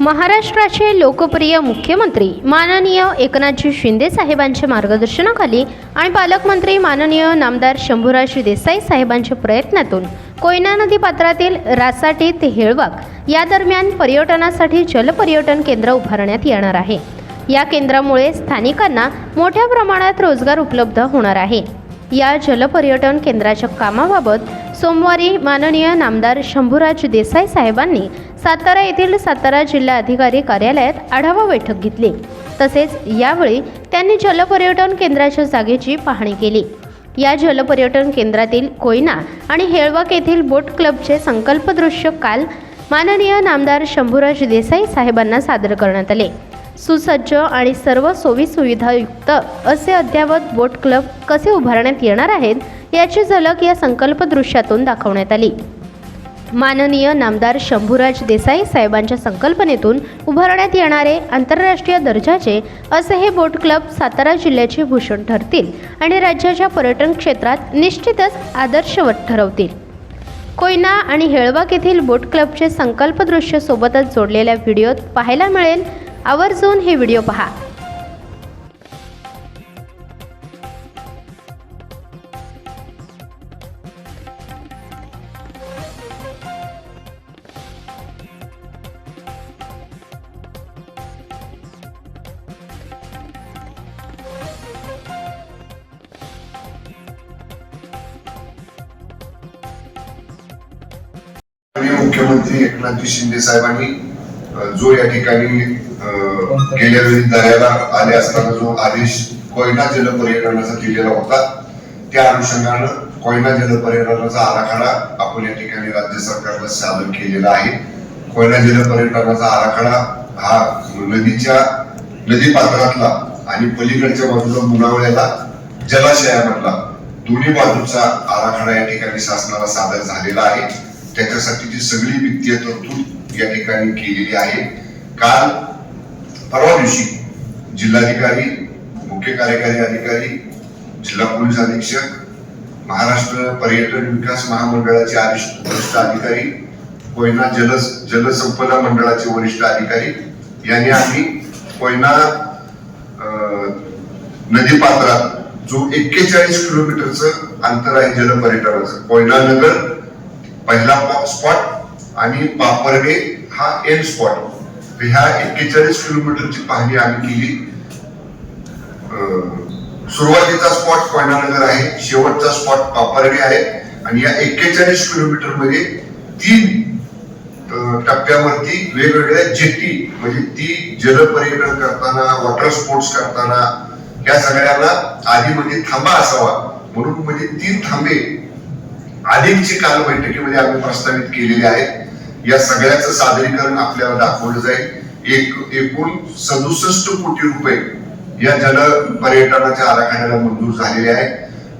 महाराष्ट्राचे लोकप्रिय मुख्यमंत्री माननीय एकनाथजी शिंदे साहेबांच्या मार्गदर्शनाखाली आणि पालकमंत्री माननीय नामदार शंभूराज देसाई साहेबांच्या प्रयत्नातून कोयना नदी पात्रातील रासाटी ते हेळवाक या दरम्यान पर्यटनासाठी जलपर्यटन केंद्र उभारण्यात येणार आहे. या केंद्रामुळे स्थानिकांना मोठ्या प्रमाणात रोजगार उपलब्ध होणार आहे. या जलपर्यटन केंद्राच्या कामाबाबत सोमवारी माननीय नामदार शंभूराज देसाई साहेबांनी सातारा येथील सातारा जिल्हा अधिकारी कार्यालयात आढावा बैठक घेतली. तसेच यावेळी त्यांनी जलपर्यटन केंद्राच्या जागेची पाहणी केली. या जलपर्यटन केंद्रातील कोयना आणि हेळवक येथील बोट क्लबचे संकल्पदृश्य काल माननीय नामदार शंभूराज देसाई साहेबांना सादर करण्यात आले. सुसज्ज आणि सर्व सोयीसुविधायुक्त असे अद्ययावत बोट क्लब कसे उभारण्यात येणार आहेत याची झलक या संकल्पदृश्यातून दाखवण्यात आली. माननीय नामदार शंभूराज देसाई साहेबांच्या संकल्पनेतून उभारण्यात येणारे आंतरराष्ट्रीय दर्जाचे असे हे बोट क्लब सातारा जिल्ह्याचे भूषण ठरतील आणि राज्याच्या पर्यटन क्षेत्रात निश्चितच आदर्शवत ठरवतील. कोयना आणि हेळवाक येथील बोट क्लबचे संकल्पदृश्य सोबतच जोडलेल्या व्हिडिओत पाहायला मिळेल आवर्जून हे व्हिडिओ पहा. मुख्यमंत्री एकनाथजी शिंदे साहेबांनी जो या ठिकाणी गेल्या वेळी दर्याला आले असताना जो आदेश कोयना जलपर्यटनाचा दिलेला होता त्या अनुषंगानं कोयना जलपर्यटनाचा आराखडा आपण या ठिकाणी राज्य सरकारला सादर केलेला आहे. कोयना जलपर्यटनाचा आराखडा हा नदीच्या नदी पात्रातला आणि पलीकडच्या बाजूला मुनावळ्याला जलाशयामधला दोन्ही बाजूचा आराखडा या ठिकाणी शासनाला सादर झालेला आहे. त्याच्यासाठीची सगळी वित्तीय तरतूद या ठिकाणी केलेली आहे. काल परवा दिवशी जिल्हाधिकारी मुख्य कार्यकारी अधिकारी जिल्हा पोलीस अधीक्षक महाराष्ट्र पर्यटन विकास महामंडळाचे वरिष्ठ अधिकारी कोयना जल जलसंपदा मंडळाचे वरिष्ठ अधिकारी यांनी आम्ही कोयना अं, नदीपात्रात जो एक्केचाळीस किलोमीटरचं अंतर आहे जलपर्यटनाचं कोयना नगर पहिला स्पॉट आणि पापर्डे हा एंड स्पॉट ह्या एक्केचाळीस किलोमीटरची पाहणी आम्ही केली. सुरुवातीचा स्पॉट कोयनानगर आहे शेवटचा स्पॉट पापर्डे आहे आणि या एक्केचाळीस किलोमीटरमध्ये तीन टप्प्यावरती वेगवेगळ्या जेटी म्हणजे ती जलपर्यटन करताना वॉटर स्पोर्ट्स करताना या सगळ्यांना आधी म्हणजे थांबा असावा. म्हणून म्हणजे तीन थांबे. आधीची काल बैठकीमध्ये आम्ही प्रस्तावित केलेले आहेत या सगळ्याचं सादरीकरण आपल्याला दाखवलं जाईल. एक एकूण सदुसष्ट कोटी रुपये या जल पर्यटनाच्या आराखड्याला मंजूर झालेले आहे.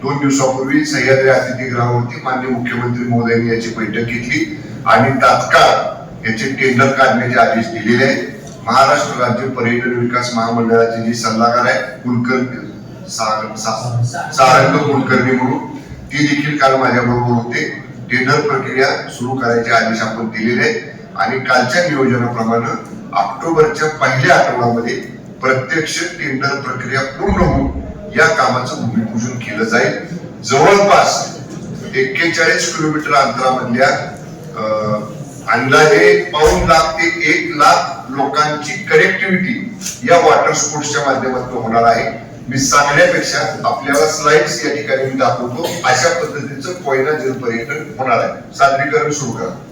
दोन दिवसापूर्वी सह्याद्री अतिथीगृहावरती मान्य मुख्यमंत्री महोदयांनी याची बैठक घेतली आणि तात्काळ याचे टेंडर काढण्याचे आदेश दिलेले आहेत. महाराष्ट्र राज्य पर्यटन विकास महामंडळाचे जे सल्लागार आहेत कुलकर्णी सारंग कुलकर्णी म्हणून ती देखील काल माझ्याबरोबर होते. टेंडर प्रक्रिया सुरू करायचे आदेश आपण दिलेले आहेत आणि कालच्या नियोजनाप्रमाणे ऑक्टोबरच्या पहिल्या आठवड्यामध्ये प्रत्यक्ष टेंडर प्रक्रिया पूर्ण होऊन या कामाचं भूमिपूजन केलं जाईल. जवळपास एक्केचाळीस किलोमीटर अंतरामधल्या अंदाजे पाऊन लाख ते एक लाख लोकांची कनेक्टिव्हिटी या वॉटर स्पोर्ट्सच्या माध्यमातून होणार आहे. मी सांगण्यापेक्षा आपल्याला स्लाइड्स या ठिकाणी मी दाखवतो. अशा पद्धतीचं कोयना जल पर्यटन होणार आहे. सादरीकरण सुरू करा.